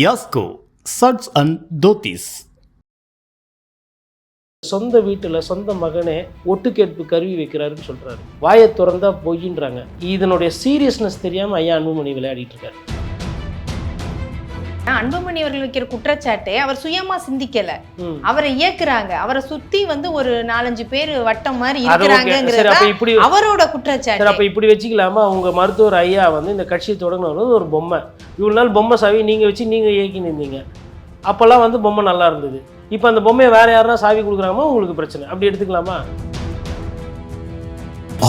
யாஸ்கோ சட்ஸ் அண்ட் தோத்திஸ் சொந்த வீட்டில் சொந்த மகனே ஒட்டுக்கேட்பு கருவி வைக்கிறாருன்னு சொல்கிறாரு வாயை திறந்தா பொய்யின்றாங்க. இதனுடைய சீரியஸ்னஸ் தெரியாமல் ஐயா அன்புமணி விளையாடிட்டு இருக்காரு. அன்புமணி அவர்கள் வைக்கிற குற்றச்சாட்டை அவர் சுயமா சிந்திக்கல. அவரை இயக்குறாங்க. அவரை சுத்தி வந்து ஒரு நாலஞ்சு பேர் வட்டம் மாதிரி இருக்கிறாங்கிறது அப்ப இப்படி அவரோட குற்றச்சாட்டு. அப்ப இப்படி வச்சுக்கலாமா? உங்க மருத்துவர் ஐயா வந்து இந்த கட்சியை தொடங்கினது ஒரு பொம்மை. இவ்வளவு நாள் பொம்மை சாவி நீங்க வச்சு நீங்க இயக்கி நின்றீங்க அப்பெல்லாம் வந்து பொம்மை நல்லா இருந்தது. இப்போ அந்த பொம்மையை வேற யாருன்னா சாவி கொடுக்குறாங்களோ உங்களுக்கு பிரச்சனை. அப்படி எடுத்துக்கலாமா?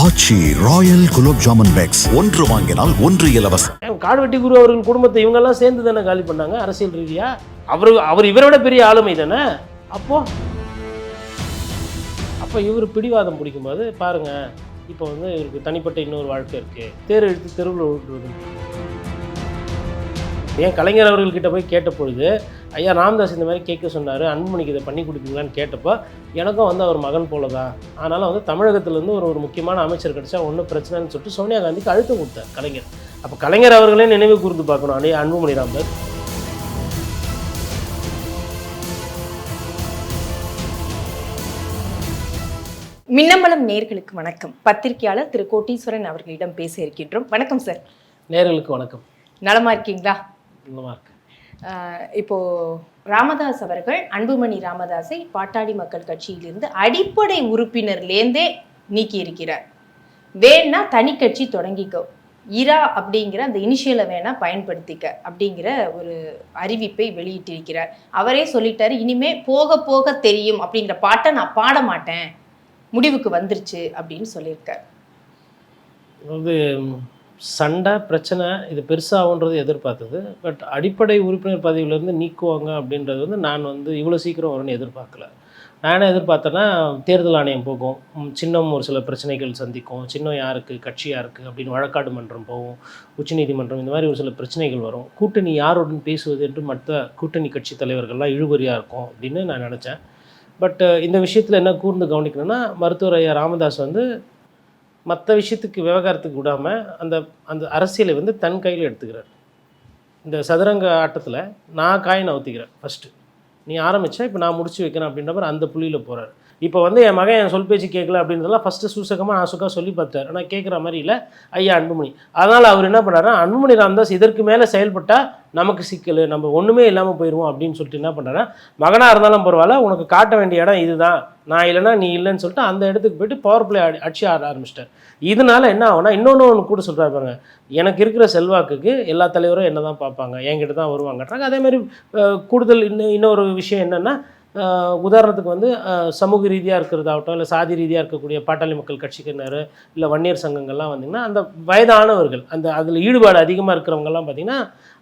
Aachi royal gulab jamun packs. ஒன்று வாங்கினால் ஒன்று இலவசம். காடுவெட்டி குரு அவர்கள் குடும்பத்தை இவங்கெல்லாம் சேர்ந்து தானே காலி பண்ணாங்க அரசியல் ரீதியா? அவர் அவர் இவரை விட பெரிய ஆளுமை தானே? அப்போ அப்போ இவர் பிடிவாதம் பிடிக்கும்போது பாருங்க இப்போ வந்து இவருக்கு தனிப்பட்ட இன்னொரு வாழ்க்கை இருக்கு. தேர் எடுத்து தெருவில் விட்டுறது ஏன் கலைஞர் அவர்கள்கிட்ட போய் கேட்ட பொழுது ஐயா ராமதாஸ் இந்த மாதிரி கேட்க சொன்னார் அன்புமணிக்கு இதை பண்ணி கொடுப்பீங்களான்னு கேட்டப்போ எனக்கும் வந்து அவர் மகன் போல தான் அதனால் வந்து தமிழகத்திலேருந்து ஒரு ஒரு முக்கியமான அமைச்சர் கிடைச்சா ஒன்றும் பிரச்சனைன்னு சொல்லிட்டு சோனியா காந்திக்கு அழுத்தம் கொடுத்தார் கலைஞர். அப்போ கலைஞர் அவர்களே நினைவு கூர்ந்து பார்க்கணும் அண்ணே அன்புமணி ராமதாஸ். மின்னம்பலம் நேர்களுக்கு வணக்கம். பத்திரிகையாளர் திரு. கோட்டீஸ்வரன் அவர்களிடம் பேச இருக்கின்றோம். வணக்கம் சார். நேர்களுக்கு வணக்கம். நலமா இருக்கீங்களா? இருக்கு ஆஹ் இப்போ ராமதாஸ் அவர்கள் அன்புமணி ராமதாஸை பாட்டாளி மக்கள் கட்சியிலிருந்து அடிப்படை உறுப்பினர்லேருந்தே நீக்கி இருக்கிறார் வேணா தனி கட்சி தொடங்கிக்கோ. இரா அப்படிங்கிற அந்த இனிஷியலை வேணா பயன்படுத்திக்க அப்படிங்கிற ஒரு அறிவிப்பை வெளியிட்டிருக்கிறார். அவரே சொல்லிட்டாரு இனிமே போக போக தெரியும் அப்படிங்கிற பாட்டை நான் பாட மாட்டேன். முடிவுக்கு வந்துருச்சு அப்படின்னு சொல்லியிருக்கார். அதாவது சண்டை பிரச்சனை இது பெருசாகுன்றது எதிர்பார்த்தது. பட் அடிப்படை உறுப்பினர் பதவியிலேருந்து நீக்குவாங்க அப்படின்றது வந்து நான் வந்து இவ்வளோ சீக்கிரம் வரும்னு எதிர்பார்க்கல. நான் என்ன எதிர்பார்த்தேன்னா தேர்தல் ஆணையம் போகும். சின்னம் ஒரு சில பிரச்சனைகள் சந்திக்கும். சின்னம் யாருக்கு கட்சி யாருக்கு அப்படின்னு வழக்காடு மன்றம் போகும். உச்சநீதிமன்றம் இந்த மாதிரி ஒரு சில பிரச்சனைகள் வரும். கூட்டணி யாருடன் பேசுவது என்று மற்ற கூட்டணி கட்சி தலைவர்கள்லாம் இழுபறியாக இருக்கும் அப்படின்னு நான் நினச்சேன். பட் இந்த விஷயத்தில் என்ன கூர்ந்து கவனிக்கணும்னா மருத்துவர் ஐயா ராமதாஸ் வந்து மற்ற விஷயத்துக்கு விவகாரத்துக்கு விடாமல் அந்த அந்த அரசியலை வந்து தன் கையில் எடுத்துக்கிறார். இந்த சதுரங்க ஆட்டத்தில் நான் காய் நவுத்திக்கிறேன் ஃபஸ்ட்டு நீ ஆரம்பித்தா இப்போ நான் முடிச்சு வைக்கிறேன் அப்படின்ற மாதிரி அந்த புள்ளியில் போகிறார் இப்போ வந்து என் மகன் என் சொல் பேச்சு கேட்கல அப்படின்றதெல்லாம் ஃபஸ்ட்டு சூசகமாக நான் சுக்கா சொல்லி பார்த்தார். ஆனால் கேட்குற மாதிரி இல்லை. ஐயா அன்புமணி. அதனால் அவர் என்ன பண்ணாருன்னா அன்புமணி ராம்தாஸ் இதற்கு மேலே செயல்பட்டால் நமக்கு சிக்கல். நம்ம ஒன்றுமே இல்லாமல் போயிடுவோம் அப்படின்னு சொல்லிட்டு என்ன பண்ணுறாரு மகனாக இருந்தாலும் பரவாயில்ல உனக்கு காட்ட வேண்டிய இடம் இதுதான். நான் இல்லைன்னா நீ இல்லைன்னு சொல்லிட்டு அந்த இடத்துக்கு போயிட்டு பவர் பிளே ஆடி அடிச்சு ஆட ஆரம்பிச்சிட்டார். இதனால என்ன ஆகும்னா இன்னொன்று ஒன்று கூட சொல்கிறார் பாருங்க. எனக்கு இருக்கிற செல்வாக்குக்கு எல்லா தலைவரும் என்ன தான் பார்ப்பாங்க என்கிட்ட தான் வருவாங்கன்றாங்க. அதே மாதிரி கூடுதல் இன்னும் இன்னொரு விஷயம் என்னென்னா உதாரணத்துக்கு வந்து சமூக ரீதியாக இருக்கிறதாகட்டும் இல்லை சாதி ரீதியாக இருக்கக்கூடிய பாட்டாளி மக்கள் கட்சிக்கினர் இல்லை வன்னியர் சங்கங்கள்லாம் வந்தீங்கன்னா அந்த வயதானவர்கள் அந்த அதில் ஈடுபாடு அதிகமாக இருக்கிறவங்கலாம் பார்த்திங்கன்னா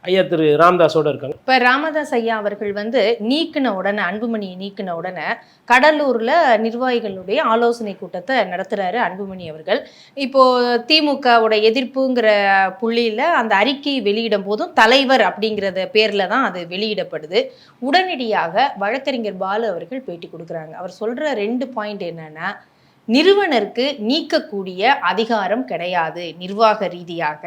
ஐயா திரு ராமதாஸோட இருக்காங்க. இப்போ ராமதாஸ் ஐயா அவர்கள் வந்து நீக்கின உடனே அன்புமணியை நீக்கின உடனே கடலூரில் நிர்வாகிகளுடைய ஆலோசனை கூட்டத்தை நடத்துகிறாரு அன்புமணி அவர்கள். இப்போது திமுகவோட எதிர்ப்புங்கிற புள்ளியில் அந்த அறிக்கை வெளியிடும் போதும் தலைவர் அப்படிங்கிறத பேரில் தான் அது வெளியிடப்படுது. உடனடியாக வழக்கறிஞர் பாலு அவர்கள் பேட்டி கொடுக்குறாங்க. அவர் சொல்கிற ரெண்டு பாயிண்ட் என்னென்னா நிறுவனருக்கு நீக்கக்கூடிய அதிகாரம் கிடையாது நிர்வாக ரீதியாக.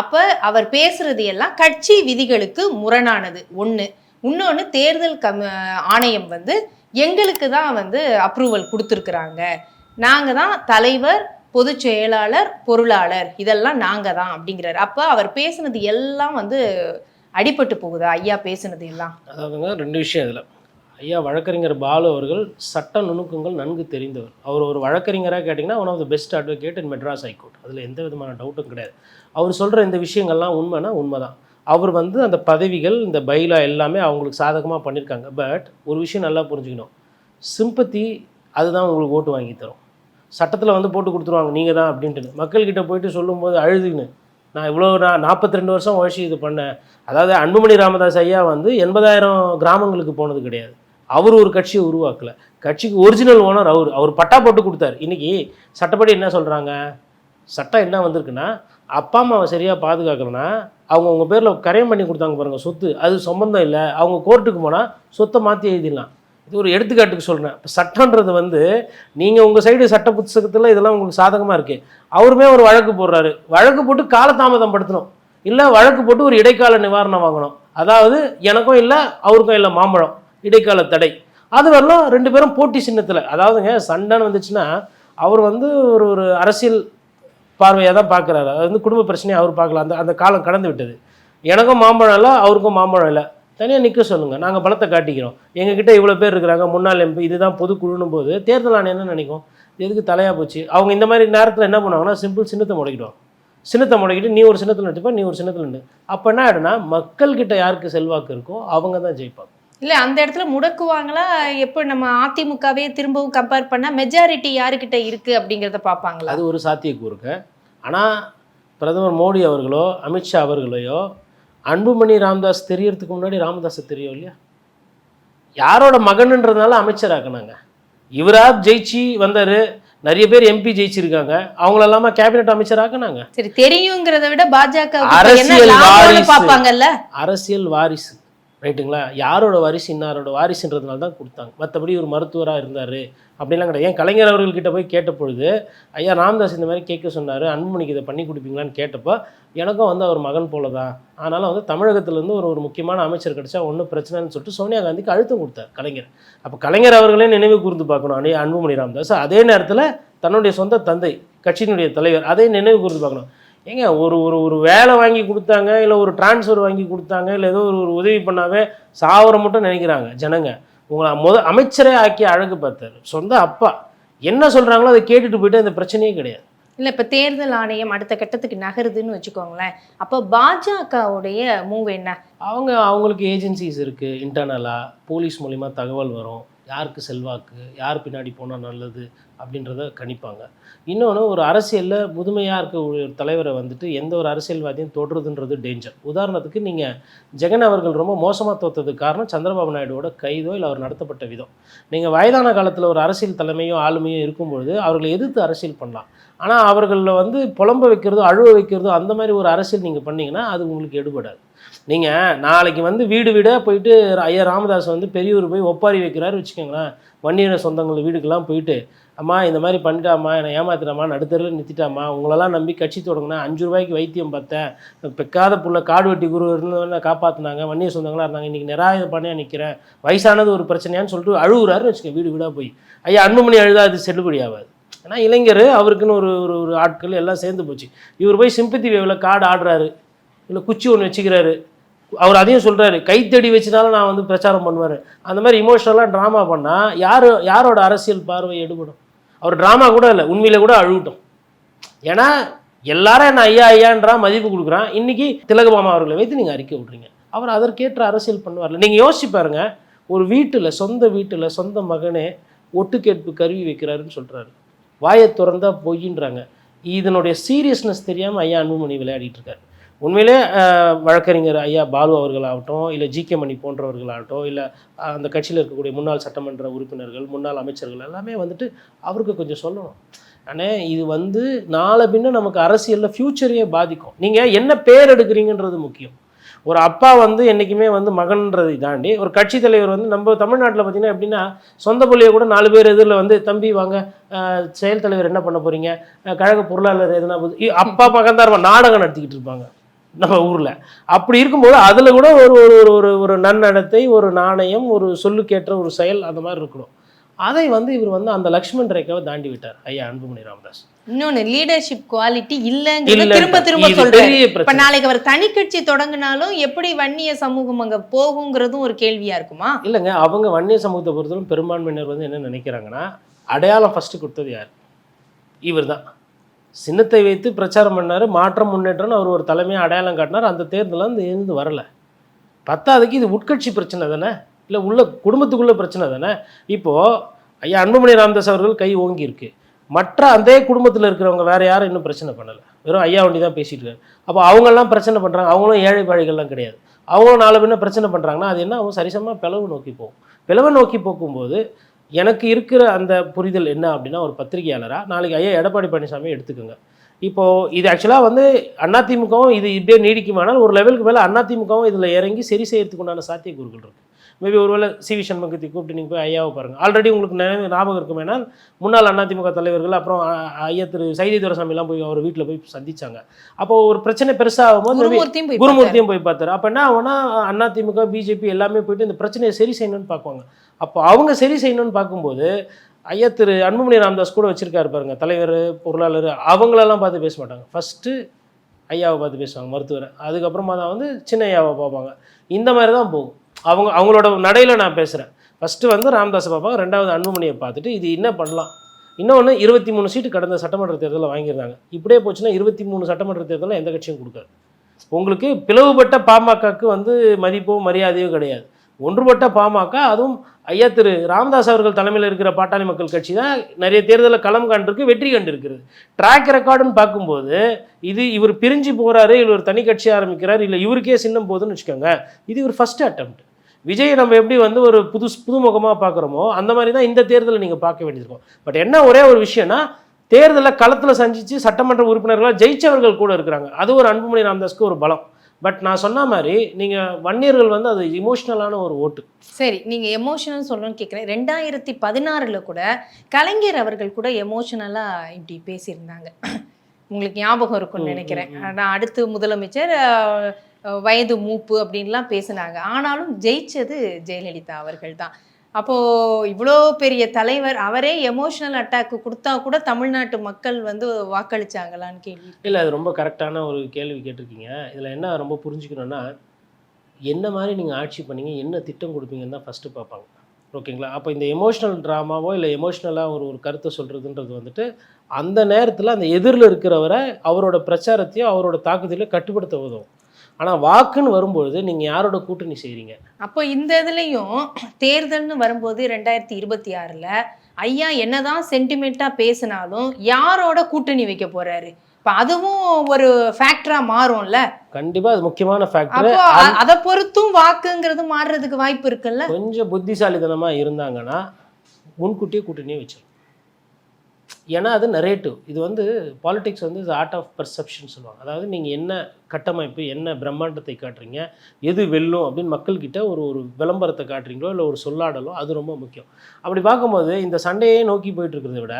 அப்போ அவர் பேசுறது எல்லாம் கட்சி விதிகளுக்கு முரணானது. ஒன்று இன்னொன்று தேர்தல் கம் ஆணையம் வந்து எங்களுக்கு தான் வந்து அப்ரூவல் கொடுத்துருக்குறாங்க. நாங்கள் தான் தலைவர் பொதுச் செயலாளர் பொருளாளர். இதெல்லாம் நாங்கள் தான் அப்படிங்கிறாரு. அப்போ அவர் பேசுனது எல்லாம் வந்து அடிபட்டு போகுதா? ஐயா பேசுனது எல்லாம்? அதாவதுங்க ரெண்டு விஷயம் இதில். ஐயா வழக்கறிஞர் பாலு அவர்கள் சட்ட நுணுக்கங்கள் நன்கு தெரிந்தவர். அவர் ஒரு வழக்கறிஞராக கேட்டிங்கன்னா one of the best advocate in Madras high court அதில் எந்த விதமான டவுட்டும் கிடையாது. அவர் சொல்கிற இந்த விஷயங்கள்லாம் உண்மைனா உண்மைதான். அவர் வந்து அந்த பதவிகள் இந்த பைலா எல்லாமே அவங்களுக்கு சாதகமாக பண்ணியிருக்காங்க பட் ஒரு விஷயம் நல்லா புரிஞ்சுக்கணும். சிம்பத்தி அதுதான் உங்களுக்கு ஓட்டு வாங்கி தரும். சட்டத்தில் வந்து போட்டு கொடுத்துருவாங்க நீங்கள் தான் அப்படின்ட்டு மக்கள்கிட்ட போயிட்டு சொல்லும்போது அழுதுன்னு. நான் இவ்வளோ நான் நாற்பத்தி ரெண்டு வருஷம் உழைச்சி இது பண்ணேன். அதாவது அன்புமணி ராமதாஸ் ஐயா வந்து எண்பதாயிரம் கிராமங்களுக்கு போனது கிடையாது. அவர் ஒரு கட்சியை உருவாக்கல. கட்சிக்கு ஒரிஜினல் ஓனர் அவர். அவர் பட்டா போட்டு கொடுத்தாரு. இன்றைக்கி சட்டப்படி என்ன சொல்கிறாங்க சட்டம் என்ன வந்திருக்குன்னா அப்பா அம்மாவை சரியாக பாதுகாக்கலன்னா அவங்க உங்கள் பேரில் கரையம் பண்ணி கொடுத்தாங்க பாருங்கள் சொத்து. அது சம்மந்தம் இல்லை. அவங்க கோர்ட்டுக்கு போனால் சொத்தை மாற்றி எழுதிடலாம். இது ஒரு எடுத்துக்காட்டுக்கு சொல்கிறேன் இப்போ சட்டன்றது வந்து நீங்கள் உங்கள் சைடு சட்ட புத்தகத்தில் இதெல்லாம் உங்களுக்கு சாதகமாக இருக்குது அவருமே ஒரு வழக்கு போடுறாரு. வழக்கு போட்டு காலதாமதம் படுத்தணும். இல்லை வழக்கு போட்டு ஒரு இடைக்கால நிவாரணம் வாங்கணும். அதாவது எனக்கும் இல்லை அவருக்கும் இல்லை மாம்பழம். இடைக்கால தடை. அது வரலாம் ரெண்டு பேரும் போட்டி சின்னத்தில். அதாவதுங்க சண்டைன்னு வந்துச்சுன்னா அவர் வந்து ஒரு ஒரு அரசியல் பார்வையாக தான் பார்க்குறாரு. அது வந்து குடும்ப பிரச்சனையை அவர் பார்க்கல. அந்த அந்த காலம் கடந்து விட்டது. எனக்கும் மாம்பழம் இல்லை அவருக்கும் மாம்பழம் இல்லை. தனியாக நிற்க சொல்லுங்கள் நாங்கள் பலத்தை காட்டிக்கிறோம். எங்ககிட்ட இவ்வளோ பேர் இருக்கிறாங்க. முன்னாள் எம்பி இதுதான் பொதுக்குழுன்னும் போது தேர்தல் ஆணையம் என்ன நினைக்கும்? எதுக்கு தலையாக போச்சு? அவங்க இந்த மாதிரி நேரத்தில் என்ன பண்ணுவாங்கன்னா சிம்பிள் சின்னத்தை முடக்கிடுவாங்க. சின்னத்தை முடக்கிட்டு நீ ஒரு சின்னத்தில் நிறுத்துப்ப நீ ஒரு சின்னத்தில் நின்று அப்போ என்ன ஆகிடும்னா மக்கள்கிட்ட யாருக்கு செல்வாக்கு இருக்கோ அவங்க தான் ஜெயிப்பாங்க. இல்ல அந்த இடத்துல முடக்குவாங்களா? எப்போ நம்ம அதிமுகவே திரும்பவும் கம்பேர் பண்ணா மெஜாரிட்டி யாருக்கிட்ட இருக்கு அப்படிங்கறத பாப்பாங்களா அது ஒரு சாத்தியக்கூறுங்க. ஆனால் பிரதமர் மோடி அவர்களோ அமித்ஷா அவர்களையோ அன்புமணி ராமதாஸ் தெரியறதுக்கு முன்னாடி ராமதாஸை தெரியும் இல்லையா? யாரோட மகன்ன்றதுனால அமைச்சராக்குனாங்க இவரா ஜெயிச்சு வந்தார். நிறைய பேர் எம்பி ஜெயிச்சிருக்காங்க. அவங்கள கேபினெட் அமைச்சர் ஆக்குனாங்க? சரி தெரியுங்கிறத விட பாஜக அரசியல் வாரிசு. அரசியல் வாரிசு. ரைட்டுங்களா? யாரோட வாரிசு இன்னாரோட வாரிசுன்றதுனால தான் கொடுத்தாங்க. மற்றபடி ஒரு மருத்துவராக இருந்தார். அப்படிலாம் கிடையாது. ஏன் கலைஞர் அவர்கள்கிட்ட போய் கேட்ட பொழுது ஐயா ராமதாஸ் இந்த மாதிரி கேட்க சொன்னார். அன்புமணிக்கு இதை பண்ணி கொடுப்பீங்களான்னு கேட்டப்போ எனக்கும் வந்து அவர் மகன் போல தான் அதனால் வந்து தமிழகத்துலேருந்து ஒரு ஒரு முக்கியமான அமைச்சர் கிடச்சா ஒன்றும் பிரச்சனைன்னு சொல்லிட்டு சோனியா காந்திக்கு அழுத்தம் கொடுத்தார் கலைஞர். அப்போ கலைஞர் அவர்களே நினைவு கூர்ந்து பார்க்கணும். அன்புமணி ராமதாஸ். அதே நேரத்தில் தன்னுடைய சொந்த தந்தை கட்சியினுடைய தலைவர் அதை நினைவு கூர்ந்து பார்க்கணும். ஏங்க ஒரு ஒரு ஒரு வேலை வாங்கி கொடுத்தாங்க இல்லை ஒரு டிரான்ஸ்ஃபர் வாங்கி கொடுத்தாங்க இல்லை ஏதோ ஒரு ஒரு உதவி பண்ணாவே சாவரம் மட்டும் நினைக்கிறாங்க ஜனங்க. உங்களை முத அமைச்சரே ஆக்கி அழகு பார்த்தாரு. சொந்த அப்பா. என்ன சொல்கிறாங்களோ அதை கேட்டுட்டு போயிட்டு அந்த பிரச்சனையே கிடையாது. இல்ல இப்ப தேர்தல் ஆணையம் அடுத்த கட்டத்துக்கு நகருதுன்னு வச்சுக்கோங்களேன். அப்போ பாஜகவுடைய மூவ் என்ன? அவங்க அவங்களுக்கு ஏஜென்சிஸ் இருக்குது இன்டர்னலாக போலீஸ் மூலிமா தகவல் வரும். யாருக்கு செல்வாக்கு யார் பின்னாடி போனால் நல்லது அப்படின்றத கணிப்பாங்க. இன்னொன்று ஒரு அரசியலில் முதுமையாக இருக்க ஒரு தலைவரை வந்துட்டு எந்த ஒரு அரசியல்வாதியும் தொடுறதுன்றது டேஞ்சர் உதாரணத்துக்கு நீங்கள் ஜெகன் அவர்கள் ரொம்ப மோசமாக தோத்ததுக்கு காரணம் சந்திரபாபு நாயுடுவோட கைதோ இல்லை அவர் நடத்தப்பட்ட விதம் நீங்கள் வயதான காலத்தில் ஒரு அரசியல் தலைமையோ ஆளுமையோ இருக்கும்பொழுது அவர்களை எதிர்த்து அரசியல் பண்ணலாம். ஆனால் அவர்களில் வந்து புலம்ப வைக்கிறதோ அழுவ வைக்கிறதோ அந்த மாதிரி ஒரு அரசியல் நீங்கள் பண்ணிங்கன்னா அது உங்களுக்கு எடுபடாது. நீங்கள் நாளைக்கு வந்து வீடு வீடாக போயிட்டு ஐயா ராமதாஸ் வந்து பெரியவர் போய் ஒப்பாரி வைக்கிறாரு வச்சுக்கோங்களேன். வன்னியர சொந்தங்கள் வீடுக்கெல்லாம் போயிட்டு அம்மா இந்த மாதிரி பண்ணிட்டாம்மா என்னை ஏமாத்திட்டாம்மா நடுத்தரில் நிறுத்திட்டாம்மா உங்களெல்லாம் நம்பி கட்சி தொடங்கினேன் அஞ்சு ரூபாய்க்கு வைத்தியம் பார்த்தேன். பெக்காத புள்ள காடு வெட்டி குரு இருந்தவன காப்பாற்றினாங்க வன்னியர் சொந்தங்களாக இருந்தாங்க இன்றைக்கி நிராயுத பண்ணியாக நிற்கிறேன் வயசானது ஒரு பிரச்சனையான்னு சொல்லிட்டு அழுகுறாருன்னு வச்சுக்கோங்க வீடு வீடாக போய். ஐயா அன்புமணி அழுதா அது செல்லுபடி ஆகாது. ஏன்னா இளைஞர் அவருக்குன்னு ஒரு ஒரு ஒரு ஆட்கள் எல்லாம் சேர்ந்து போச்சு. இவர் போய் சிம்பத்தி வேவில் காடு ஆடுறாரு. இல்லை குச்சி ஒன்று வச்சுக்கிறாரு. அவர் அதையும் சொல்கிறாரு கைத்தடி வச்சுனாலும் நான் வந்து பிரச்சாரம் பண்ணுவார் அந்த மாதிரி இமோஷனலாக ட்ராமா பண்ணால் யார் யாரோட அரசியல் பார்வை எடுபடும்? அவர் ட்ராமா கூட இல்லை உண்மையில் கூட அழுகட்டும். ஏன்னா எல்லாரும் என்ன ஐயா ஐயான்றா மதிப்பு கொடுக்குறான். இன்றைக்கி திலகபாமா அவர்களை வைத்து நீங்கள் அறிக்கை விட்றீங்க. அவர் அதற்கேற்ற அரசியல் பண்ணுவார்ல. நீங்கள் யோசிச்சு பாருங்க ஒரு வீட்டில் சொந்த வீட்டில் சொந்த மகனே ஒட்டு கேட்பு கருவி வைக்கிறாருன்னு சொல்கிறாரு வாயை திறந்தா பொய்யின்றாங்க இதனுடைய சீரியஸ்னஸ் தெரியாமல் ஐயா அன்புமணி விளையாடிட்டு இருக்காரு. உண்மையிலே வழக்கறிஞர் ஐயா பாலு அவர்களாகட்டும் இல்லை ஜி கே மணி போன்றவர்களாகட்டும் இல்லை அந்த கட்சியில் இருக்கக்கூடிய முன்னாள் சட்டமன்ற உறுப்பினர்கள் முன்னாள் அமைச்சர்கள் எல்லாமே வந்துட்டு அவருக்கு கொஞ்சம் சொல்லணும். அண்ணே இது வந்து நாளை பின்ன நமக்கு அரசியலில் ஃப்யூச்சரையே பாதிக்கும். நீங்கள் என்ன பேர் எடுக்கிறீங்கன்றது முக்கியம். ஒரு அப்பா வந்து என்றைக்குமே வந்து மகன்றதை தாண்டி ஒரு கட்சி தலைவர் வந்து நம்ம தமிழ்நாட்டில் பார்த்தீங்கன்னா எப்படின்னா சொந்த பிள்ளைய கூட நாலு பேர் எதிரில் வந்து தம்பி வாங்க செயல் தலைவர் என்ன பண்ண போகிறீங்க கழக பொருளாளர் எதுனா அப்பா மகன் தான் நாடகம் நடத்திக்கிட்டு இருப்பாங்க. நம்ம ஊரில். அப்படி இருக்கும்போது அதில் கூட ஒரு ஒரு ஒரு ஒரு ஒரு நன்னடத்தை ஒரு நாணயம் ஒரு சொல்லுக்கேற்ற ஒரு செயல் அந்த மாதிரி இருக்கணும். அதை வந்து இவர் வந்து அந்த லக்ஷ்மண் ரேகாவை தாண்டி விட்டார். ஐயா அன்புமணி ராமதாஸ். இன்னொன்னு லீடர்ஷிப் குவாலிட்டி இல்லங்கிறத இல்ல, திரும்ப திரும்ப சொல்றாரு. இப்ப. நாளைக்கு அவர் தனி கட்சி தொடங்கினாலும் எப்படி வன்னிய சமூகம் அங்க போகுங்கிறதும் ஒரு கேள்வியா இருக்குமா? இல்லைங்க அவங்க வன்னிய சமூகத்தை பொறுத்தவரை பெரும்பான்மையினர் வந்து என்ன நினைக்கிறாங்கன்னா அடையாளம் ஃபஸ்ட்டு கொடுத்தது யார்? இவர் தான் சின்னத்தை வைத்து பிரச்சாரம் பண்ணார். மாற்றம் முன்னேற்றம்னு அவர் ஒரு தலைமையை அடையாளம் காட்டினார். அந்த தேர்தலில் அந்த இருந்து வரலை. பத்தாவதுக்கு இது உட்கட்சி பிரச்சனை தானே? இல்லை உள்ள குடும்பத்துக்குள்ளே பிரச்சனை தானே? இப்போது ஐயா அன்புமணி ராமதாஸ் அவர்கள் கை ஓங்கி இருக்கு. மற்ற அதே குடும்பத்தில் இருக்கிறவங்க வேறு யாரும் இன்னும் பிரச்சனை பண்ணலை. வெறும் ஐயா வண்டி தான் பேசிகிட்டு இருக்காரு. அப்போ அவங்கெல்லாம் பிரச்சனை பண்ணுறாங்க அவங்களும் ஏழை பாழைகள்லாம் கிடையாது. அவங்களும் நாலு பேர் பிரச்சனை பண்ணுறாங்கன்னா அது என்ன? அவங்க சரிசமாக பிளவு நோக்கி போகும். பிளவை நோக்கி போகும்போது எனக்கு இருக்கிற அந்த புரிதல் என்ன அப்படின்னா ஒரு பத்திரிகையாளராக நாளைக்கு ஐயா எடப்பாடி பழனிசாமி எடுத்துக்கோங்க. இப்போது இது ஆக்சுவலாக வந்து அதிமுகவும் இது இப்படியே நீடிக்குமானால் ஒரு லெவலுக்கு மேலே அதிமுகவும் இதில் இறங்கி சரி செய்யறதுக்கு உண்டான சாத்தியக்கூறுகள் இருக்குது மேபி ஒருவேளை சி வி சண்முகத்தை கூப்பிட்டு நீங்கள் போய் ஐயாவை பாருங்கள் ஆல்ரெடி உங்களுக்கு நினைவு ஞாபகம் இருக்குமேனால் முன்னாள் அதிமுக தலைவர்கள் அப்புறம் ஐயா திரு சைதி துரசாமிலாம் போய் அவர் வீட்டில் போய் சந்திச்சாங்க. அப்போ ஒரு பிரச்சனை பெருசாகும் போது maybe குருமூர்த்தியும் போய் பார்த்தாரு. குருமூர்த்தியும் போய் பார்த்தாரு. அப்போ என்ன ஆகும்னா அதிமுக பிஜேபி எல்லாமே போயிட்டு இந்த பிரச்சனையை சரி செய்யணும்னு பார்க்குவாங்க. அப்போ அவங்க சரி செய்யணும்னு பார்க்கும்போது ஐயா திரு அன்புமணி ராமதாஸ் கூட வச்சிருக்காரு பாருங்க தலைவர் பொருளாளர் அவங்களெல்லாம் பார்த்து பேச மாட்டாங்க. ஃபஸ்ட்டு ஐயாவை பார்த்து பேசுவாங்க மருத்துவரை. அதுக்கப்புறமா தான் வந்து சின்ன ஐயாவை பார்ப்பாங்க. இந்த மாதிரி தான் போகும். அவங்க அவங்களோட நடையில் நான் பேசுகிறேன் ஃபஸ்ட்டு வந்து ராமதாஸை பார்ப்பாங்க ரெண்டாவது அன்புமணியை பார்த்துட்டு இது என்ன பண்ணலாம்? இன்னொன்று இருபத்தி மூணு சீட்டு கடந்த சட்டமன்ற தேர்தலில் வாங்கியிருந்தாங்க. இப்படியே போச்சுன்னா இருபத்தி மூணு சட்டமன்ற தேர்தலில் எந்த கட்சியும் கொடுக்காது. உங்களுக்கு பிளவுபட்ட பாமகக்கு வந்து மதிப்போ மரியாதையோ கிடையாது. ஒன்றுபட்ட பாமக அதுவும் ஐயா திரு ராமதாஸ் அவர்கள் தலைமையில் இருக்கிற பாட்டாளி மக்கள் கட்சி தான் நிறைய தேர்தலில் களம் காண்டிருக்கு வெற்றி கண்டிருக்கிறது ட்ராக் ரெக்கார்டுன்னு பார்க்கும்போது இது இவர் பிரிஞ்சு போகிறாரு இவர் தனி கட்சி ஆரம்பிக்கிறார் இல்லை இவருக்கே சின்னம் போதுன்னு வச்சுக்கோங்க இது இவர் ஃபஸ்ட் அட்டம் விஜய் நம்ம எப்படி வந்து ஒரு புது புதுமுகமாக பார்க்குறோமோ அந்த மாதிரி தான் இந்த தேர்தலை நீங்கள் பார்க்க வேண்டியிருக்கும். பட் என்ன ஒரே ஒரு விஷயம்னா தேர்தலில் களத்தில் சந்திச்சு சட்டமன்ற உறுப்பினர்களாக ஜெயிச்சவர்கள் கூட இருக்கிறாங்க. அது ஒரு அன்புமணி ராமதாஸ்க்கு ஒரு பலம். பட் நான் சொன்ன மாதிரி நீங்கள் வன்னியர்கள் வந்து அது இமோஷ்னலான ஒரு ஓட்டு. சரி நீங்க எமோஷனல் சொல்லணும்னு கேட்குறேன் ரெண்டாயிரத்தி பதினாறுல கூட கலைஞர் அவர்கள் கூட எமோஷனலா இப்படி பேசியிருந்தாங்க. உங்களுக்கு ஞாபகம் இருக்கும்னு நினைக்கிறேன். ஆனா அடுத்து முதலமைச்சர் வயது மூப்பு அப்படின்லாம் பேசினாங்க. ஆனாலும் ஜெயிச்சது ஜெயலலிதா அவர்கள் தான் அப்போது இவ்வளோ பெரிய தலைவர் அவரே எமோஷனல் அட்டாக் கொடுத்தா கூட தமிழ்நாட்டு மக்கள் வந்து வாக்களிச்சாங்களான்னு கேள்வி. இல்லை அது ரொம்ப கரெக்டான ஒரு கேள்வி கேட்டிருக்கீங்க. இதில் என்ன ரொம்ப புரிஞ்சுக்கணும்னா என்ன மாதிரி நீங்கள் ஆட்சி பண்ணீங்க என்ன திட்டம் கொடுப்பீங்கன்னு தான் ஃபஸ்ட்டு பார்ப்பாங்க. ஓகேங்களா? அப்போ இந்த எமோஷ்னல் ட்ராமாவோ இல்லை எமோஷ்னலாக ஒரு ஒரு கருத்தை சொல்கிறதுன்றது வந்துட்டு அந்த நேரத்தில் அந்த எதிரில் இருக்கிறவரை அவரோட பிரச்சாரத்தையும் அவரோட தாக்குதலையும் கட்டுப்படுத்த உதவும். ஆனால் வாக்குன்னு வரும்பொழுது நீங்கள் யாரோட கூட்டணி செய்கிறீங்க அப்போ இந்த இதுலயும் தேர்தல்னு வரும்போது ரெண்டாயிரத்தி இருபத்தி ஆறுல ஐயா என்னதான் சென்டிமெண்ட்டா பேசினாலும் யாரோட கூட்டணி வைக்க போறாரு? இப்ப அதுவும் ஒரு ஃபேக்டரா மாறும்ல? கண்டிப்பாக அது முக்கியமான ஃபேக்டர் அதை பொறுத்தும் வாக்குங்கிறது மாறுறதுக்கு வாய்ப்பு இருக்குல்ல? கொஞ்சம் புத்திசாலித்தனமாக இருந்தாங்கன்னா முன்கூட்டியே கூட்டணியே வச்சிடும் ஏன்னா அது நரேட்டிவ் இது வந்து பாலிடிக்ஸ் வந்து இது ஆர்ட் ஆஃப் பர்செப்ஷன் சொல்லுவாங்க. அதாவது நீங்கள் என்ன கட்டமைப்பு என்ன பிரம்மாண்டத்தை காட்டுறீங்க எது வெல்லும் அப்படின்னு மக்கள்கிட்ட ஒரு ஒரு விளம்பரத்தை காட்டுறீங்களோ இல்லை ஒரு சொல்லாடலோ அது ரொம்ப முக்கியம். அப்படி பார்க்கும்போது இந்த சண்டையே நோக்கி போயிட்டு இருக்கிறத விட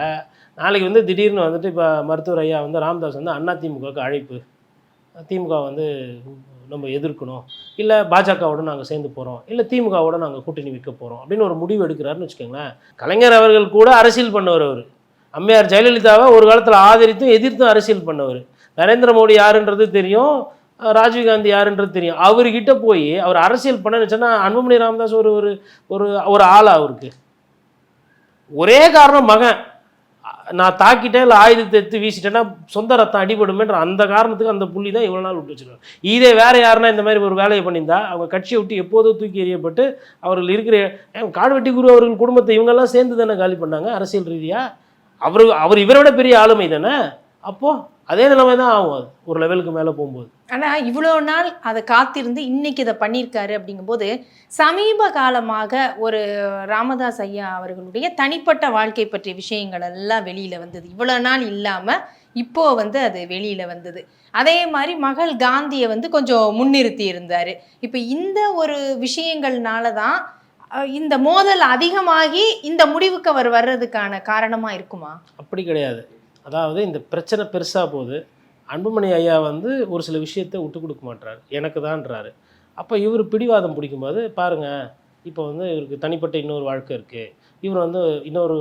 நாளைக்கு வந்து திடீர்னு வந்துட்டு இப்போ மருத்துவர் ஐயா வந்து ராம்தாஸ் வந்து அண்ணா திமுகவுக்கு அழைப்பு. திமுக வந்து நம்ம எதிர்க்கணும். இல்லை பாஜகவோட நாங்கள் சேர்ந்து போகிறோம் இல்லை திமுகவோட நாங்கள் கூட்டணி வைக்க போகிறோம் அப்படின்னு ஒரு முடிவு எடுக்கிறாருன்னு வச்சுக்கோங்களேன். கலைஞர் அவர்கள் கூட அரசியல் பண்ணவர் அவர். அம்மையார் ஜெயலலிதாவை ஒரு காலத்தில் ஆதரித்தும் எதிர்த்தும் அரசியல் பண்ணவர். நரேந்திர மோடி யாருன்றது தெரியும் ராஜீவ்காந்தி ராஜீவ் காந்தி யாருன்றது தெரியும். அவர்கிட்ட போய் அவர் அரசியல் பண்ண சொன்னா அன்புமணி ராமதாஸ் ஒரு ஒரு ஒரு ஒரு ஆளா அவருக்கு. ஒரே காரணம் மகன். நான் தாக்கிட்டேன் இல்லை ஆயுதத்தை எடுத்து வீசிட்டேன்னா சொந்த ரத்தம் அடிபடுமேன்ற அந்த காரணத்துக்கு அந்த புள்ளி தான் இவ்வளோ நாள் விட்டு வச்சிருக்காங்க இதே வேற யாருன்னா இந்த மாதிரி ஒரு வேலையை பண்ணியிருந்தா அவங்க கட்சியை விட்டு எப்போதோ தூக்கி எறியப்பட்டு அவர்கள் இருக்கிற ஏன் காடுவெட்டி குரு அவர்கள் குடும்பத்தை இவங்கெல்லாம் சேர்ந்து தானே காலி பண்ணாங்க அரசியல் ரீதியாக அவர் அவர் இவரை விட பெரிய ஆளுமை தானே? அப்போது அதே நிலைமை தான் ஆகும் அது. ஒரு லெவலுக்கு மேலே போகும்போது. ஆனால் இவ்வளோ நாள் அதை காத்திருந்து இன்னைக்கு இதை பண்ணியிருக்காரு அப்படிங்கும்போது சமீப காலமாக ஒரு ராமதாஸ் ஐயா அவர்களுடைய தனிப்பட்ட வாழ்க்கை பற்றிய விஷயங்கள் எல்லாம் வெளியில் வந்தது. இவ்வளோ நாள் இல்லாமல் இப்போ வந்து அது வெளியில் வந்தது. அதே மாதிரி மகள் காந்தியை வந்து கொஞ்சம் முன்னிறுத்தி இருந்தார். இப்போ இந்த ஒரு விஷயங்கள்னால தான் இந்த மோதல் அதிகமாகி இந்த முடிவுக்கு அவர் வர்றதுக்கான காரணமாக இருக்குமா? அப்படி கிடையாது. அதாவது இந்த பிரச்சனை பெருசாக போகுது. அன்புமணி ஐயா வந்து ஒரு சில விஷயத்தை விட்டு கொடுக்க மாட்டார் எனக்கு தான்றாரு அப்போ இவர் பிடிவாதம் பிடிக்கும்போது பாருங்கள் இப்போ வந்து இவருக்கு தனிப்பட்ட இன்னொரு வாழ்க்கை இருக்குது இவர் வந்து இன்னொரு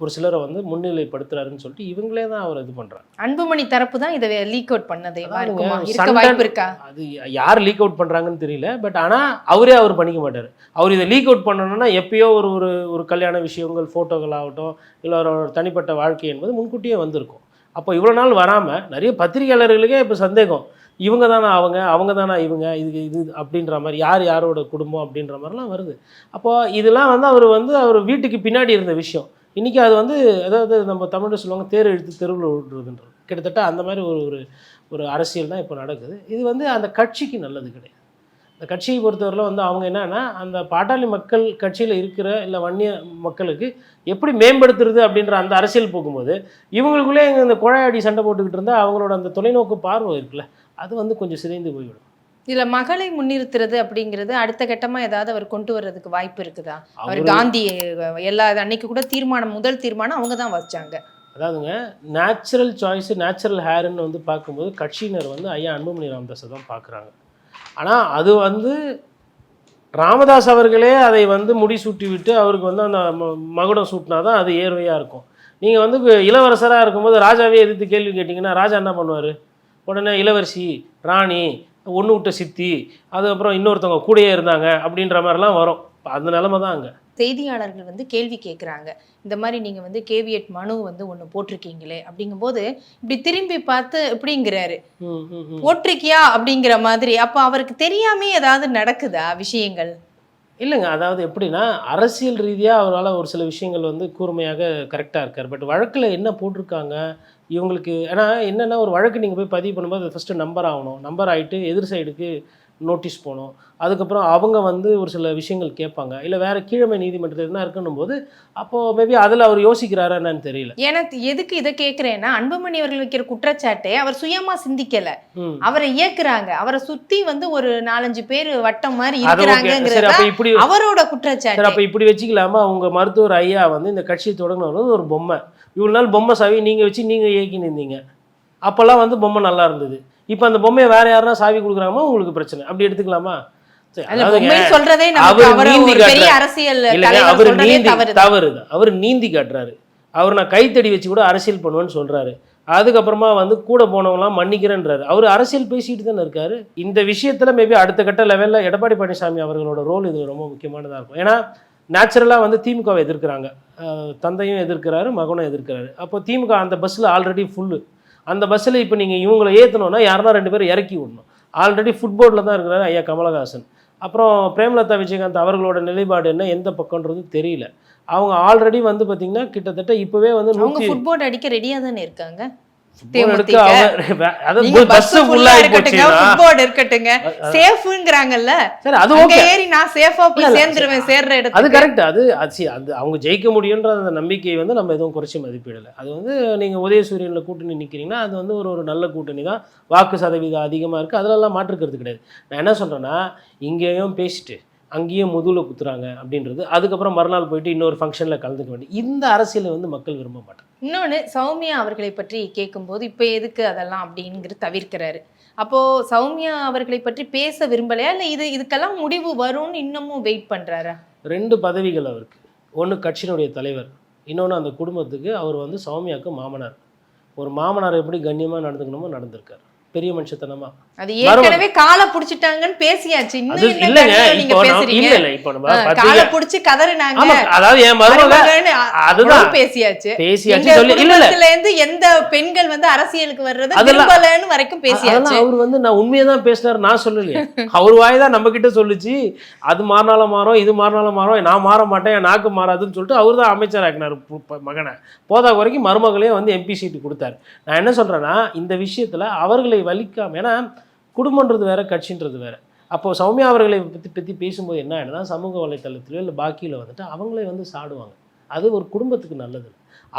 ஒரு சிலரை வந்து முன்னிலைப்படுத்துறாருன்னு சொல்லிட்டு இவங்களே தான் அவர் இது பண்ணுறாரு அன்புமணி தரப்பு தான் இதை லீக் அவுட் பண்ணதே இருக்க சண்டை- வாய்ப்பு இருக்கா? அது யார் லீக் அவுட் பண்ணுறாங்கன்னு தெரியல. பட் ஆனால் அவரே அவர் பண்ணிக்க மாட்டார். அவர் இதை லீக் அவுட் பண்ணணும்னா எப்பயோ ஒரு ஒரு ஒரு கல்யாண விஷயங்கள் ஃபோட்டோகள் ஆகட்டும் இல்லை ஒரு தனிப்பட்ட வாழ்க்கை என்பது முன்கூட்டியே வந்திருக்கும். அப்போ இவ்வளோ நாள் வராமல் நிறைய பத்திரிகையாளர்களுக்கே இப்போ சந்தேகம். இவங்க தானே அவங்க அவங்க தானே இவங்க இது இது அப்படின்ற மாதிரி யார் யாரோட குடும்பம் அப்படின்ற மாதிரிலாம் வருது. அப்போ இதெல்லாம் வந்து அவர் வந்து அவர் வீட்டுக்கு பின்னாடி இருந்த விஷயம். இன்றைக்கி அது வந்து அதாவது நம்ம தமிழில் சொல்லுவாங்க தேர் இழுத்து தெருவில் விடுறதுன்றது கிட்டத்தட்ட அந்த மாதிரி ஒரு ஒரு ஒரு அரசியல் தான் இப்போ நடக்குது. இது வந்து அந்த கட்சிக்கு நல்லது கிடையாது. இந்த கட்சியை பொறுத்தவரையில் வந்து அவங்க என்னன்னா அந்த பாட்டாளி மக்கள் கட்சியில் இருக்கிற இல்லை வன்னிய மக்களுக்கு எப்படி மேம்படுத்துறது அப்படின்ற அந்த அரசியல் போகும்போது இவங்களுக்குள்ளே இங்கே இந்த குழையாடி சண்டை போட்டுக்கிட்டு இருந்தால் அவங்களோட அந்த தொலைநோக்கு பார்வை இருக்குல்ல அது வந்து கொஞ்சம் சிதைந்து போய்விடும். இதுல மகளை முன்னிறுத்துறது அப்படிங்கிறது அடுத்த கட்டமா ஏதாவது அவர் கொண்டு வர்றதுக்கு வாய்ப்பு இருக்குதா? அவர் காந்தி எல்லா அன்னைக்கு கூட தீர்மானம் முதல் தீர்மானம் அவங்க தான் வச்சாங்க. அதாவதுங்க நேச்சுரல் சாய்ஸ் நேச்சுரல் ஹேர்னு வந்து பார்க்கும்போது கட்சியினர் வந்து ஐயா அன்புமணி ராமதாஸை தான் பார்க்குறாங்க. ஆனால் அது வந்து ராமதாஸ் அவர்களே அதை வந்து முடிசூட்டி விட்டு அவருக்கு வந்து அந்த மகுடம் சூட்டினா தான் அது ஏர்வையாக இருக்கும். நீங்கள் வந்து இளவரசராக இருக்கும்போது ராஜாவே எதிர்த்து கேள்வி கேட்டிங்கன்னா ராஜா என்ன பண்ணுவார்? உடனே இளவரசி ராணி ஒன்று விட்ட சித்தி அதுக்கப்புறம் இன்னொருத்தவங்க கூடயே இருந்தாங்க அப்படின்ற மாதிரிலாம் வரும். அந்த நிலமை தான் அங்கே. செய்தியாளர்கள் வந்து கேள்வி கேட்குறாங்க இந்த மாதிரி நீங்க வந்து கேவியட் மனு வந்து ஒண்ணு போட்டிருக்கீங்களே அப்படிங்கும்போது இப்படி திரும்பி பார்த்து இப்படிங்கிறாரு. போட்டிருக்கியா அப்படிங்கிற மாதிரி. அப்ப அவருக்கு தெரியாமே ஏதாவது நடக்குதா விஷயங்கள்? இல்லைங்க அதாவது எப்படின்னா அரசியல் ரீதியாக அவரால் ஒரு சில விஷயங்கள் வந்து கூர்மையாக கரெக்டாக இருக்கார். பட் வழக்கில் என்ன போட்டிருக்காங்க? இவங்களுக்கு ஏன்னா என்னென்னா ஒரு வழக்கு நீங்கள் போய் பதிவு பண்ணும்போது அது ஃபஸ்ட்டு நம்பர் ஆகணும். நம்பர் ஆகிட்டு எதிர் சைடுக்கு நோட்டீஸ் போகணும். அதுக்கப்புறம் அவங்க வந்து ஒரு சில விஷயங்கள் கேட்பாங்க. இல்லை வேறு கீழமை நீதிமன்றத்தில் என்ன இருக்குன்னும் போது அப்போது மேபி அதில் அவர் யோசிக்கிறாரா என்னன்னு தெரியல. எனக்கு எதுக்கு இதை கேட்குறேன்னா அன்புமணி அவர்கள் வைக்கிற குற்றச்சாட்டே அவர் சுயமா சிந்திக்கல. அவரை இயக்குறாங்க. அவரை சுத்தி வந்து ஒரு நாலஞ்சு பேர் வட்டம் மாதிரி இருக்கிறாங்கிறது அப்போ அவரோட குற்றச்சாட்டு. அப்போ இப்படி வச்சுக்கலாமா? அவங்க மருத்துவர் ஐயா வந்து இந்த கட்சியை தொடங்கினது ஒரு பொம்மை. இவ்வளோ நாள் பொம்மை சாவி நீங்கள் வச்சு நீங்கள் இயக்கி நின்றீங்க அப்போல்லாம் வந்து பொம்மை நல்லா இருந்தது. இப்போ அந்த பொம்மையை வேற யாருன்னா சாவி கொடுக்குறாமா உங்களுக்கு பிரச்சனை. அப்படி எடுத்துக்கலாமா? அவர் நீந்தி காட்டுறாரு. அவர் சொல்றதே நீந்தி தவறு தவறு அவர் நீந்தி காட்டுறாரு. அவர் நான் கைத்தடி வச்சு கூட அரசியல் பண்ணுவேன்னு சொல்றாரு. அதுக்கப்புறமா வந்து கூட போனவங்களாம் மன்னிக்கிறேன்றாரு. அவர் அரசியல் பேசிட்டு தானே இருக்காரு. இந்த விஷயத்துல மேபி அடுத்த கட்ட லெவல்ல எடப்பாடி பழனிசாமி அவர்களோட ரோல் இதுல ரொம்ப முக்கியமானதா இருக்கும். ஏன்னா நேச்சுரலாக வந்து திமுகவை எதிர்க்கிறாங்க. தந்தையும் எதிர்க்கிறாரு மகனும் எதிர்க்கிறாரு. அப்போ திமுக அந்த பஸ்ஸில் ஆல்ரெடி ஃபுல்லு அந்த பஸ்ஸில் இப்போ நீங்கள் இவங்களை ஏற்றணும்னா யாருன்னா ரெண்டு பேரும் இறக்கி விடணும். ஆல்ரெடி ஃபுட்போர்டில் தான் இருக்கிறாரு ஐயா கமலஹாசன். அப்புறம் பிரேமலதா விஜயகாந்த் அவர்களோட நிலைப்பாடு என்ன எந்த பக்கம்ன்றது தெரியல. அவங்க ஆல்ரெடி வந்து பார்த்தீங்கன்னா கிட்டத்தட்ட இப்போவே வந்து ஃபுட்போர்ட் அடிக்க ரெடியா தானே இருக்காங்க? நீங்க இருக்கட்டுங்க. சேஃப்ங்கறாங்கல்ல? சரி அது ஓகே ஏறி நான் சேஃபா போய் சேர்ந்துருவேன் சேர்ற அது இடத்துக்கு. கரெக்ட் அது அது அது அவங்க ஜெயிக்க முடியுன்ற அந்த நம்பிக்கையை வந்து நம்ம எதுவும் குறைச்சி மதிப்பிடலை. அது வந்து நீங்கள் உதயசூரியனில் கூட்டணி நிற்கிறீங்கன்னா அது வந்து ஒரு ஒரு நல்ல கூட்டணி தான். வாக்கு சதவீதம் அதிகமாக இருக்குது அதிலெல்லாம் மாற்றுக்கிறது கிடையாது. நான் என்ன சொல்கிறேன்னா இங்கேயும் பேசிட்டு அங்கேயும் முதுகில் குத்துறாங்க அப்படின்றது. அதுக்கப்புறம் மறுநாள் போயிட்டு இன்னொரு ஃபங்க்ஷனில் கலந்துக்க வேண்டிய இந்த அரசியலை வந்து மக்கள் விரும்ப மாட்டாங்க. இன்னொன்னு சௌமியா அவர்களை பற்றி கேட்கும்போது இப்ப எதுக்கு அதெல்லாம் அப்படிங்கிறது தவிர்க்கிறாரு. அப்போ சௌமியா அவர்களை பற்றி பேச விரும்பலையா? இல்ல இது இதுக்கெல்லாம் முடிவு வரும்னு இன்னமும் வெயிட் பண்றாரா? ரெண்டு பதவிகள் அவருக்கு. ஒன்று கட்சியினுடைய தலைவர் இன்னொன்று அந்த குடும்பத்துக்கு அவர் வந்து சௌமியாவுக்கு மாமனார். ஒரு மாமனார் எப்படி கண்ணியமாக நடந்துக்கணுமோ நடந்திருக்காரு. பெரிய மனுஷத்தனமா அது ஏற்கனவே காலை புடிச்சிட்டாங்கன்னு பேசியாச்சு. இன்னும் இல்லைங்க இப்போ இல்ல இல்ல இப்போ நம்ம காலை புடிச்சு கதறினாங்க. அதாவது என் மருமக மருமகன்னு அ- அதுதான். பேசியாச்சு. பேசியாச்சு சொல்லி இல்ல இல்ல இருந்து எந்த பெண்கள் வந்து அரசியலுக்கு வர்றது விரும்பலன்னு வரைக்கும் பேசியாச்சு. அவர் வந்து நான் உண்மையை தான் பேசினார் நான் சொல்லலையே. அவர் வாய் தான் நம்ம கிட்ட சொல்லுச்சு. அது மாறினாலும் மாறும் இது மாறினாலும் மாறும் நான் மாற மாட்டேன் என் நாக்கு மாறாதுன்னு சொல்லிட்டு அவர் தான் அமைச்சர் ஆக்கினார் மகனை. போதா வரைக்கும் மருமகளையும் வந்து எம்பி சீட்டு கொடுத்தாரு. நான் என்ன சொல்றேன்னா இந்த விஷயத்துல அவர்களை வலிக்காம ஏன்னா குடும்பன்றது வேற கட்சின்றது வேற. அப்போ சௌமியா அவர்களை பற்றி பற்றி பேசும்போது என்ன ஆயிடுனா சமூக வலைத்தளத்திலோ இல்லை பாக்கியில் வந்துட்டு அவங்களே வந்து சாடுவாங்க. அது ஒரு குடும்பத்துக்கு நல்லது.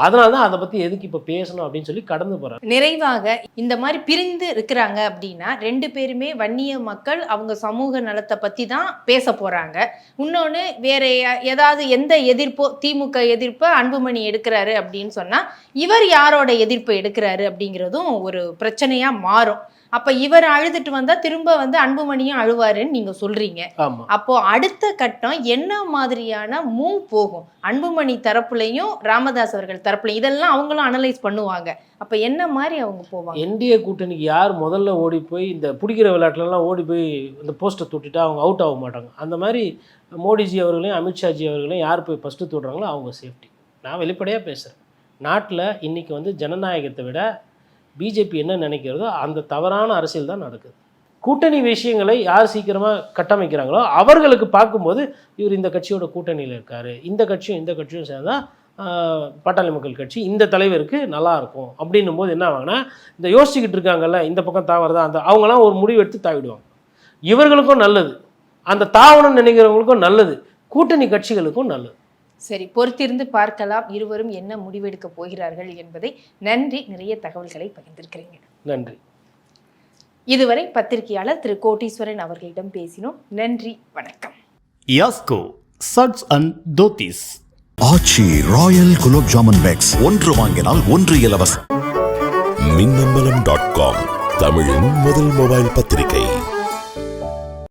அதனால தான் அதை பற்றி எதுக்கு இப்போ பேசணும் அப்படின்னு சொல்லி கடந்து போகிறாங்க நிறைவாக இந்த மாதிரி பிரிந்து இருக்கிறாங்க அப்படின்னா ரெண்டு பேருமே வன்னிய மக்கள் அவங்க சமூக நலத்தை பற்றி தான் பேச போறாங்க. இன்னொன்னு வேற ஏதாவது எந்த எதிர்ப்போ திமுக எதிர்ப்பை அன்புமணி எடுக்கிறாரு அப்படின்னு சொன்னால் இவர் யாரோட எதிர்ப்பை எடுக்கிறாரு அப்படிங்கிறதும் ஒரு பிரச்சனையா மாறும். அப்ப இவர் அழுதுட்டு வந்தா திரும்ப வந்து அன்புமணியும் அழுவாருன்னு நீங்க சொல்றீங்க. அப்போ அடுத்த கட்டம் என்ன மாதிரியான மூவ் போகும்? அன்புமணி தரப்புலையும் ராமதாஸ் அவர்கள் தரப்புலையும் இதெல்லாம் அவங்களும் அனலைஸ் பண்ணுவாங்க. அப்ப என்ன மாதிரி அவங்க போவாங்க? என்டிஏ கூட்டணிக்கு யார் முதல்ல ஓடி போய் இந்த பிடிக்கிற விளையாட்டுலலாம் ஓடி போய் இந்த போஸ்ட்டை தொட்டுட்டா அவங்க அவுட் ஆக மாட்டாங்க. அந்த மாதிரி மோடிஜி அவர்களையும் அமித்ஷாஜி அவர்களையும் யார் போய் ஃபஸ்ட்டு தொடுறாங்களோ அவங்க சேஃப்டி நான் வெளிப்படையாக பேசுகிறேன் நாட்டில் இன்றைக்கி வந்து ஜனநாயகத்தை விட பிஜேபி என்ன நினைக்கிறதோ அந்த தவறான அரசியல் தான் நடக்குது. கூட்டணி விஷயங்களை யார் சீக்கிரமாக கட்டமைக்கிறாங்களோ அவர்களுக்கு பார்க்கும்போது இவர் இந்த கட்சியோட கூட்டணியில் இருக்கார். இந்த கட்சியும் இந்த கட்சியும் சேர்ந்தால் பாட்டாளி மக்கள் கட்சி இந்த தலைவருக்கு நல்லாயிருக்கும் அப்படின்னும் போது என்ன ஆகுனா இந்த யோசிச்சுக்கிட்டு இருக்காங்கல்ல இந்த பக்கம் தாவறதா அந்த அவங்களாம் ஒரு முடிவு எடுத்து தாவிடுவாங்க. இவர்களுக்கும் நல்லது. அந்த தாவணம் நினைக்கிறவங்களுக்கும் நல்லது. கூட்டணி கட்சிகளுக்கும் நல்லது. சரி பொறுத்திருந்து பார்க்கலாம் இருவரும் என்ன முடிவெடுக்க போகிறார்கள் என்பதை நன்றி நிறைய தகவல்களை பகிர்ந்திருக்கிறீங்க. நன்றி. இதுவரை பத்திரிகையாளர் திரு கோட்டீஸ்வரன் அவர்களிடம் பேசினோம். நன்றி வணக்கம். யாஸ்கோ சட்ஸ் அண்ட் தோத்திஸ். ஆச்சி ராயல் குலோப் ஜாமுன் பேக்ஸ் ஒன்று வாங்கினால் ஒன்று இலவசம். மின்னம்பலம் டாட் காம் தமிழின் முதல் மொபைல் பத்திரிகை.